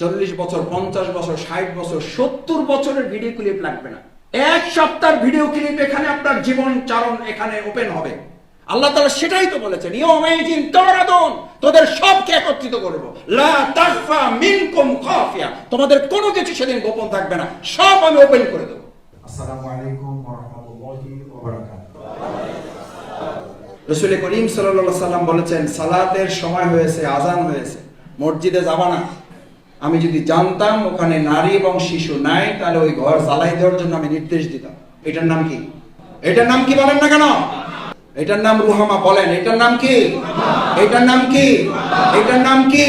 চল্লিশ বছর পঞ্চাশ বছর ষাট বছর সত্তর বছরের ভিডিও ক্লিপ লাগবে না। এক সপ্তাহের ভিডিও ক্লিপ এখানে আপনার জীবন চারণ এখানে ওপেন হবে। আল্লাহ তাআলা সেটাই তো বলেছেন ইয়মাইজিন তারাদুন তোদের সবকে একত্রিত করব। লা মিনকুম খাফিয়া তোমাদের কোনো কিছু সেদিন গোপন থাকবে না সব আমি ওপেন করে দেবো। আসসালামু আলাইকুম ওয়া রাহমাতুল্লাহি ওয়া বারাকাতুহু রসুল করিম সাল্লাল্লাহু সাল্লাম বলেছেন সালাতের সময় হয়েছে আজান হয়েছে। মসজিদে যাবা না। আমি যদি জানতাম ওখানে নারী এবং শিশু নাই, তাহলে ওই ঘর জ্বালাই দেওয়ার জন্য আমি নির্দেশ দিতাম। এটার নাম কি? এটার নাম কি বলেন না কেন? এটার নাম রুহামা বলেন। এটার নাম কি? এটার নাম কি? এটার নাম কি?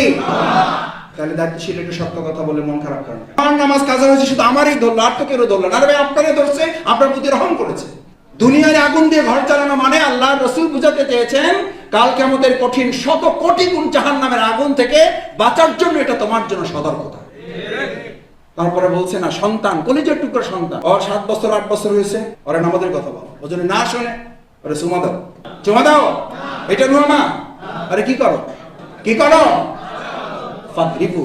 তাহলে দায়িত্বশীল একটু সত্য কথা বলে মন খারাপ করেন। আমার নামাজ কাজা হয়েছে শুধু আমারই ধরলো আর তো কেউ ধরলো না। ভাই আপনারে ধরছে, আপনার প্রতি রহম করেছে। দুনিয়ার আগুন দিয়ে ঘর চালানো মানে আল্লাহ রসুল বুঝাতে চেয়েছেন, কাল কেমতের কঠিন শত কোটি গুণ জাহান নামের আগুন থেকে বাঁচার জন্য এটা তোমার জন্য সতর্কতা। তারপরে বলছে, না, সন্তান, কলিজের টুকরো সন্তান। ওর সাত বছর, আট বছর হয়েছে। ওরা নামাজের কথা বলো। ও জন্য না শোনে। ওরে, চুমা দাও। চুমা দাও। এটা নুয়ামা আরে, কি করো? কি করো? ফাদরিবু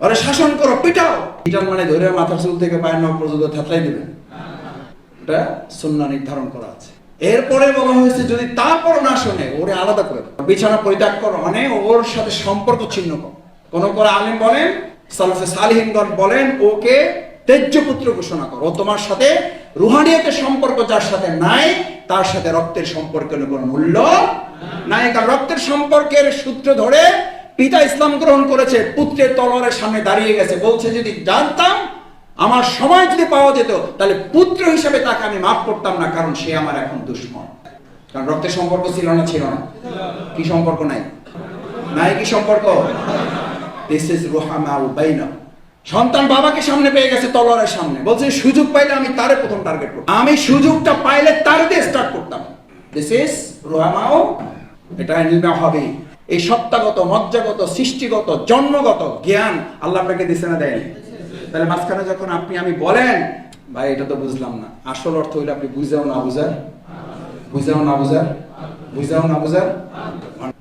ওরে, শাসন করো, পিটাও। পিটার মানে ধরে মাথার চুল থেকে পায়ের নখ পর্যন্ত থাতলাই দিবেন এটা সুন্নাহ নির্ধারণ করা আছে। এরপরে বলা হয়েছে যদি তারপর না শোনে, ওরে আলাদা করে বিছানা পরিত্যাগ করো মানে ওর সাথে সম্পর্ক ছিন্ন করো। কোন কোন আলিম বলেন, সালফে সালিহিনগণ বলেন, ওকে তেজ্য পুত্র ঘোষণা করো। তোমার সাথে রুহানিয়াতের সম্পর্ক যার সাথে নাই, তার সাথে রক্তের সম্পর্কের কোনো মূল্য নাই। কারণ রক্তের সম্পর্কের সূত্র ধরে পিতা ইসলাম গ্রহণ করেছে, পুত্রের তলোয়ারের সামনে দাঁড়িয়ে গেছে। বলছে, যদি জানতাম আমার সময় যদি পাওয়া যেত, তাহলে পুত্র হিসেবে তাকে আমি মাফ করতাম না, কারণ সে আমার এখন দুশ্মন। কারণ রক্তের সম্পর্ক ছিল না ছিল না। কি সম্পর্ক নাই? নাই কি সম্পর্ক? দিস ইজ সন্তান বাবাকে সামনে পেয়ে গেছে, তলোয়ারের সামনে। বলছে, সুযোগ পাইলে আমি তারে প্রথম টার্গেট করব আমি সুযোগটা পাইলে তার দিয়ে স্টার্ট করতাম। দিস ইজ রুহামাও এটা নির্মা হবে। এই সত্তাগত, মজ্জাগত, সৃষ্টিগত, জন্মগত জ্ঞান আল্লাহ আপনাকে দিছে না দেয়নি। তাহলে মাঝখানে যখন আপনি, আমি বলেন, ভাই, এটা তো বুঝলাম না। আসল অর্থ হইলে আপনি বুঝাও না বুঝার। বুঝাও না বুঝার। বুঝাও না বুঝার।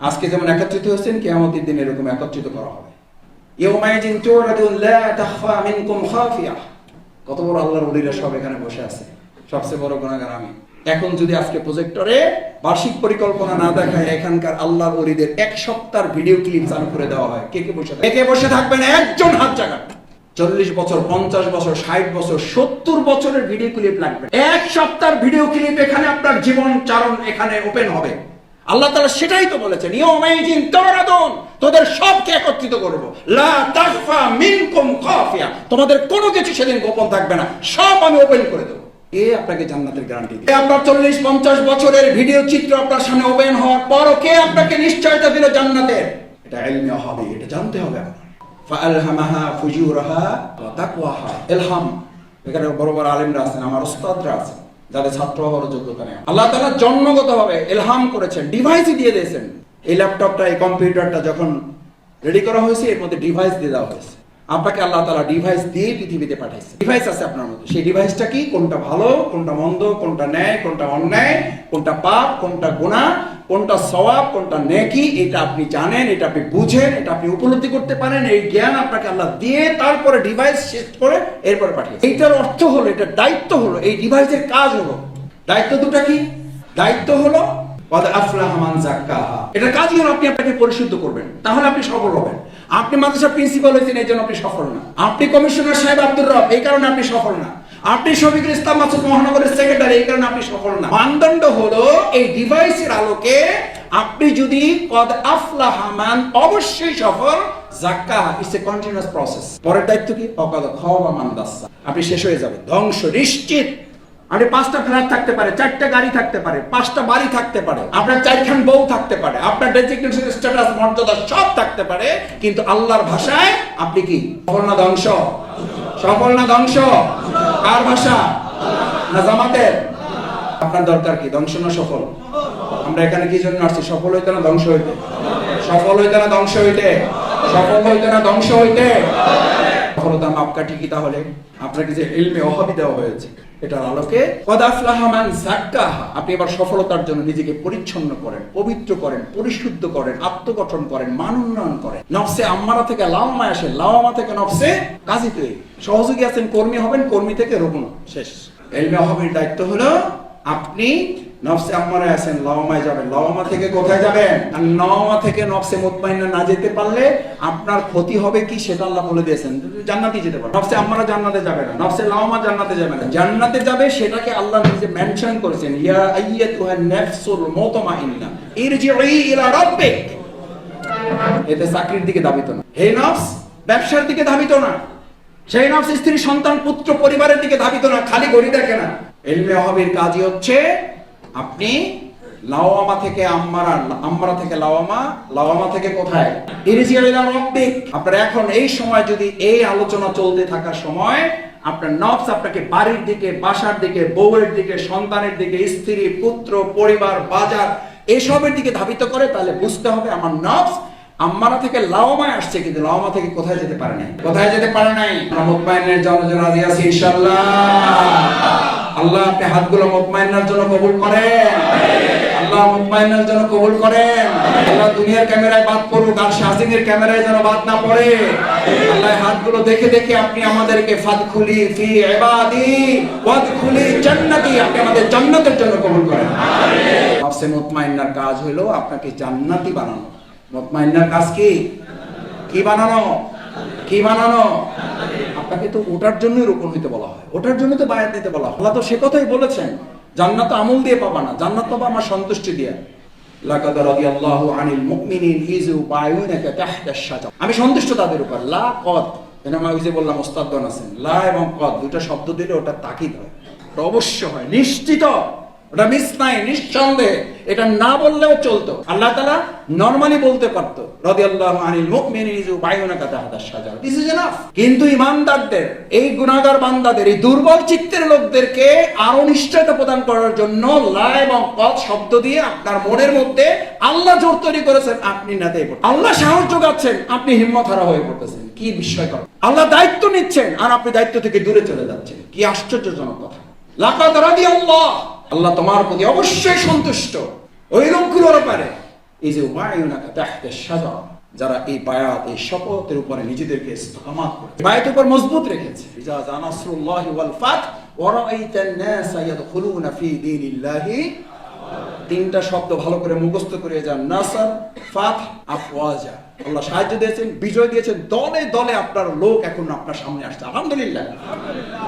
আজকে যেমন একত্রিত হচ্ছেন কেয়ামতের দিন এরকম একত্রিত করা হবে। তুরাদুন লা তাখফা মিনকুম খাফিয়া। কত বড় আল্লাহর ওলিরা সব এখানে বসে আছে। সবচেয়ে বড় গুণাগার আমি। এখন যদি আজকে প্রজেক্টরে বার্ষিক পরিকল্পনা না দেখায়, এখানকার আল্লাহর ওলিদের এক সপ্তাহের ভিডিও ক্লিপ চালু করে দেওয়া হয়। কে কে বসে কে কে বসে থাকবেন? একজন হাত জায়গা চল্লিশ বছর, পঞ্চাশ বছর, ষাট বছর, সত্তর বছরের ভিডিও ক্লিপ লাগবে। এক সপ্তাহের ভিডিও ক্লিপ এখানে আপনার জীবন চারণ এখানে ওপেন হবে। আল্লাহ তাআলা সেটাই তো বলেছেন ইয়মাইজিন তোদের সবকে একত্রিত করব। লা তাখফা মিনকুম খাফিয়া। তোমাদের কোনো কিছু সেদিন গোপন থাকবে না, সব আমি ওপেন করে দেবো। এ আপনাকে জান্নাতের গ্যারান্টি আপনার চল্লিশ, পঞ্চাশ বছরের ভিডিও চিত্র আপনার সামনে ওপেন হওয়ার পরও কে আপনাকে নিশ্চয়তা দিল জান্নাতের? এটা হবে এটা জানতে হবে আপনার ফাআলহামাহা فجورها وتقواها তাকওয়াহা। এখানে বড় বড় আলেমরা আছেন, আমার ওস্তাদরা আছেন, যাদের ছাত্র হওয়ার যোগ্যতা নেই। আল্লাহ তাআলা জন্মগতভাবে এলহাম করেছেন ডিভাইস দিয়ে দিয়েছেন। এই ল্যাপটপটা এই কম্পিউটারটা যখন রেডি করা হয়েছে, এর মধ্যে ডিভাইস দিয়ে দেওয়া হয়েছে। আপনাকে আল্লাহ তালা ডিভাইস দিয়ে পৃথিবীতে পাঠাইছে। ডিভাইস আছে আপনার মধ্যে। সেই ডিভাইসটা কি? কোনটা ভালো, কোনটা মন্দ, কোনটা ন্যায়, কোনটা অন্যায়, কোনটা পাপ, কোনটা গুনাহ, কোনটা সওয়াব, কোনটা নেকি, এটা আপনি জানেন, এটা আপনি বুঝেন, এটা আপনি উপলব্ধি করতে পারেন, এই জ্ঞান আপনাকে আল্লাহ দিয়ে তারপরে ডিভাইস শেষ করে এরপরে পাঠিয়ে এইটার অর্থ হলো, এটার দায়িত্ব হলো, এই ডিভাইসের কাজ হলো। দায়িত্ব দুটা কি? দায়িত্ব হলো এটা আপনি আপনাকে পরিশুদ্ধ করবেন? তাহলে আপনি সফল হবেন। আপনি মাদ্রাসার প্রিন্সিপাল হয়েছেন এই জন্য আপনি সফল না। আপনি কমিশনার সাহেব আব্দুর রব, এই কারণে আপনি সফল না। আপনি শফিকুল ইসলাম মাসুদ মহানগরের সেক্রেটারি এই কারণে আপনি সফল না। মানদণ্ড হলো এই ডিভাইসের আলোকে আপনি যদি কদ আফলাহামান অবশ্যই সফল জাক্কা কন্টিনিউয়াস প্রসেস পরের দায়িত্ব কি? অকাদ আপনি শেষ হয়ে যাবেন। ধ্বংস নিশ্চিত। আপনি পাঁচটা ফ্ল্যাট থাকতে পারে, চারটা গাড়ি থাকতে পারে, পাঁচটা বাড়ি থাকতে পারে, আপনার চারখান বউ থাকতে পারে, আপনার ডেজিগনেশন স্ট্যাটাস মর্যাদা সব থাকতে পারে, কিন্তু আল্লাহর ভাষায় আপনি কি? সফল না ধ্বংস? সফল না ধ্বংস? কার ভাষা? না জামাতের? আপনার দরকার কি? ধ্বংস না সফল? আমরা এখানে কি জন্য আসছি? সফল হইতে না ধ্বংস হইতে? সফল হইতে না ধ্বংস হইতে? সফল হইতে না ধ্বংস হইতে? সফলতা মাপকাঠি কি তাহলে? আপনাকে যে ইলমে অহাবি দেওয়া হয়েছে। এটার আলোকে কদাফলাহমান জাক্কাহা আপনি এবার সফলতার জন্য নিজেকে পরিচ্ছন্ন করেন, পবিত্র করেন, পরিশুদ্ধ করেন, আত্মগঠন করেন, মান উন্নয়ন করেন। নফসে আম্মারা থেকে লাওমা আসে লাওমা থেকে নফসে কাজী তৈরি। সহযোগী আছেন কর্মী হবেন, কর্মী থেকে রুগ্ন শেষ। এলমে হবের দায়িত্ব হলো আপনি নফসে আম্মারে আছেন যাবেন। থেকে কোথায় যাবেন? আর থেকে নফসে না যেতে পারলে আপনার ক্ষতি হবে কি সেটা আল্লাহ বলে দিয়েছেন। যেতে পারে নফসে আম্মারা জান্নাতে যাবে না, নফসে জান্নাতে যাবে না। জান্নাতে যাবে সেটাকে আল্লাহ নিজে মেনশন করেছেন, ইয়া নাফসুল ইরজিই ইলা রাব্বিক। এতে চাকরির দিকে ধাবিত না। হে নফস, ব্যবসার দিকে ধাবিত না। সেই নফস স্ত্রী, সন্তান, পুত্র, পরিবারের দিকে ধাবিত না, খালি গড়ি দেখে না। এলমে অহাবির কাজই হচ্ছে আপনি লাওয়ামা থেকে আম্মারা আম্মারা থেকে লাওয়ামা লাওয়ামা থেকে কোথায়? ইরিজিয়াল রাব্বিক। আপনার এখন এই সময় যদি এই আলোচনা চলতে থাকার সময়, আপনার নফস আপনাকে বাড়ির দিকে, বাসার দিকে, বউয়ের দিকে, সন্তানের দিকে, স্ত্রী, পুত্র, পরিবার, বাজার, এসবের দিকে ধাবিত করে, তাহলে বুঝতে হবে আমার নফস আম্মারা থেকে লাওমায় আসছে, কিন্তু লাওমা থেকে কোথায় যেতে পারে নাই? কোথায় যেতে পারে নাই? আমরা মুতমাইনের জন্য যে রাজি আছি, ইনশাআল্লাহ। আল্লাহ আপনি হাতগুলো মুতমাইনার জন্য কবুল করেন। আল্লাহ মুতমাইনার জন্য কবুল করেন। আল্লাহ দুনিয়ার ক্যামেরায় বাদ পড়ুক, আর শাসিনের ক্যামেরায় যেন বাদ না পড়ে। আল্লাহ হাতগুলো দেখে দেখে আপনি আমাদেরকে ফাদখুলি ফি ইবাদি, ওয়াদখুলি জান্নাতি, আপনি আমাদের জান্নাতের জন্য কবুল করেন। নফসে মুতমাইনার কাজ হলো আপনাকে জান্নাতি বানানো। মুতমাইন্নার কাজ কি? কি বানানো? কি বানানো? আপনাকে তো ওটার জন্যই রোপণ হইতে বলা হয়। ওটার জন্য তো বায়াত নিতে বলা হয়। আল্লাহ তো সে কথাই বলেছেন, জান্নাত আমল দিয়ে পাবা না, জান্নাত পাবা আমার সন্তুষ্টি দিয়ে। লাকাদ রাদিয়াল্লাহু আনিল মুমিনিন ইযু বায়ুনাকা আমি সন্তুষ্ট তাদের উপর। লা কদ আমি যে বললাম, ওস্তাদগণ আছেন। লা এবং কদ দুটো শব্দ দিলে ওটা তাকিদ হয়। অবশ্য হয়, নিশ্চিত। ওটা মিস নাই, নিঃসন্দেহে। এটা না বললেও চলতো। আল্লাহ তাআলা নরমালি বলতে পারতো, রাদিয়াল্লাহু আনিল মুমিনিন ইযু বাইউনাকা তাহতা শাজার। দিস ইজ এনাফ কিন্তু ইমানদারদের, এই গুনাহগার বান্দাদের, এই দুর্বল চিত্তের লোকদেরকে আরও নিশ্চয়তা প্রদান করার জন্য লা এবং কদ শব্দ দিয়ে আপনার মনের মধ্যে আল্লাহ জোর তৈরি করেছেন, আপনি নাতে আল্লাহ সাহস যোগাচ্ছেন, আপনি হিম্মত হারা হয়ে পড়তেছেন। কি বিস্ময়কর আল্লাহ দায়িত্ব নিচ্ছেন, আর আপনি দায়িত্ব থেকে দূরে চলে যাচ্ছেন। কি আশ্চর্যজনক কথা। লাকাদ রাদিয়াল্লাহ আল্লাহ তোমার প্রতি অবশ্যই সন্তুষ্ট। ওই লোকগুলোর পারে। এই যে উমায়ুনাকা তাহতা সাজা যারা এই বায়াত, এই শপথের উপরে নিজেদেরকে ইস্তেকামাত করে বায়াতের উপর মজবুত রেখেছে। ইজা জানাসুল্লাহি ওয়াল ফাত ওয়া রাআইতান নাসা ইয়াদখুলুনা ফি দীনিল্লাহি তিনটা শব্দ ভালো করে মুখস্থ করে যান। নাসার, ফাত, আফওয়াজা। আল্লাহ সাহায্য দিয়েছেন, বিজয় দিয়েছেন। দলে দলে আপনার লোক এখন আপনার সামনে আসছে। আলহামদুলিল্লাহ।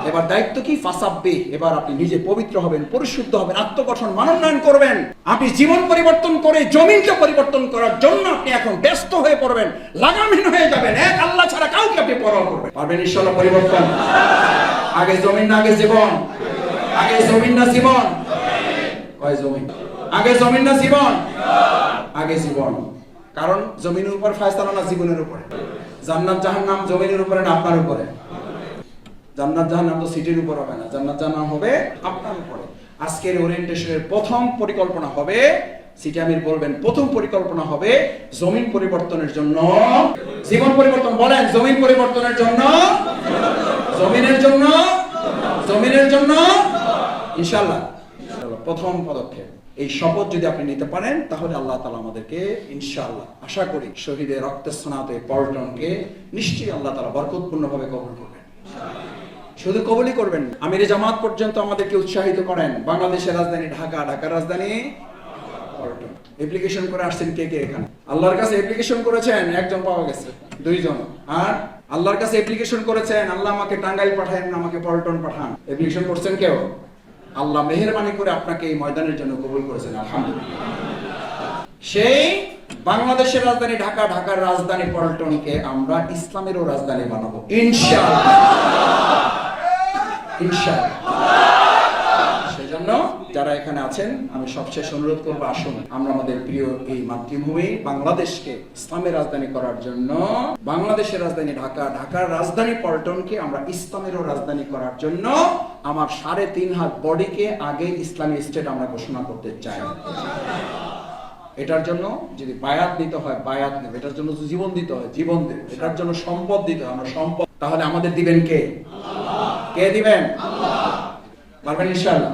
এবার দায়িত্ব কি? ফাসাব্বে। এবার আপনি নিজে পবিত্র হবেন, পরিশুদ্ধ হবেন, আত্মগঠন মানোন্নয়ন করবেন। আপনি জীবন পরিবর্তন করে, জমিনকে পরিবর্তন করার জন্য আপনি এখন ব্যস্ত হয়ে পড়বেন, লাগামহীন হয়ে যাবেন। এক আল্লাহ ছাড়া কাউকে আপনি পরোয়া করবেন পারবেন ইনশাআল্লাহ পরিবর্তন? আগে জমিন না আগে জীবন। আগে জমিন না জীবন। কয় জমিন আগে জমিন না জীবন? আগে জীবন। কারণ জমিনের উপর ফায়সালা না জীবনের উপরে? জান্নাত জাহান্নাম জমিনের উপরে না আপনার উপরে? জান্নাত জাহান্নাম তো সিটির উপর হবে না। জান্নাত জাহান্নাম হবে আপনার উপরে। আজকের ওরিয়েন্টেশনের প্রথম পরিকল্পনা হবে সিটি আমির বলবেন প্রথম পরিকল্পনা হবে জমিন পরিবর্তনের জন্য জীবন পরিবর্তন বলেন জমিন পরিবর্তনের জন্য জমিনের জন্য জমিনের জন্য ইনশাআল্লাহ, প্রথম পদক্ষেপ। এই শপথ যদি আপনি নিতে পারেন, তাহলে আল্লাহ তালা আমাদেরকে ইনশাআল্লাহ আশা করি শহীদের রক্তস্নাত এই পর্যটনকে নিশ্চয়ই আল্লাহ তালা বরকতপূর্ণ ভাবে কবুল করবেন। শুধু কবলই করবেন আমির জামাত পর্যন্ত আমাদেরকে উৎসাহিত করেন। বাংলাদেশের রাজধানী ঢাকা, ঢাকার রাজধানী পল্টন। অ্যাপ্লিকেশন করে আসছেন কে কে এখানে? আল্লাহর কাছে অ্যাপ্লিকেশন করেছেন, একজন পাওয়া গেছে, দুইজন। আর আল্লাহর কাছে অ্যাপ্লিকেশন করেছেন, আল্লাহ আমাকে টাঙ্গাইল পাঠান আমাকে পল্টন পাঠান। অ্যাপ্লিকেশন করছেন কেউ? আল্লাহ মেহরবানি করে আপনাকে এই ময়দানের জন্য কবুল করেছেন, আলহামদুলিল্লাহ। সেই বাংলাদেশের রাজধানী ঢাকা, ঢাকার রাজধানী পল্টনকে আমরা ইসলামেরও রাজধানী বানাবো, ইনশাআল্লাহ। ইনশাআল্লাহ। যারা এখানে আছেন, আমি সবশেষ অনুরোধ করব, আসুন। আমরা আমাদের প্রিয় এই মাতৃভূমি বাংলাদেশকে ইসলামের রাজধানী করার জন্য, বাংলাদেশের রাজধানী ঢাকা, ঢাকার রাজধানী পল্টনকে আমরা ইসলামেরও রাজধানী করার জন্য আমার সাড়ে তিন হাত বডিকে আগে ইসলামী স্টেট আমরা ঘোষণা করতে চাই। এটার জন্য যদি বায়াত দিতে হয়, বায়াত নেব। এটার জন্য জীবন দিতে হয়, জীবন দেব। এটার জন্য সম্পদ দিতে হয়, আমরা সম্পদ তাহলে আমাদের দিবেন কে? কে দিবেন? পারবেন ইনশাআল্লাহ।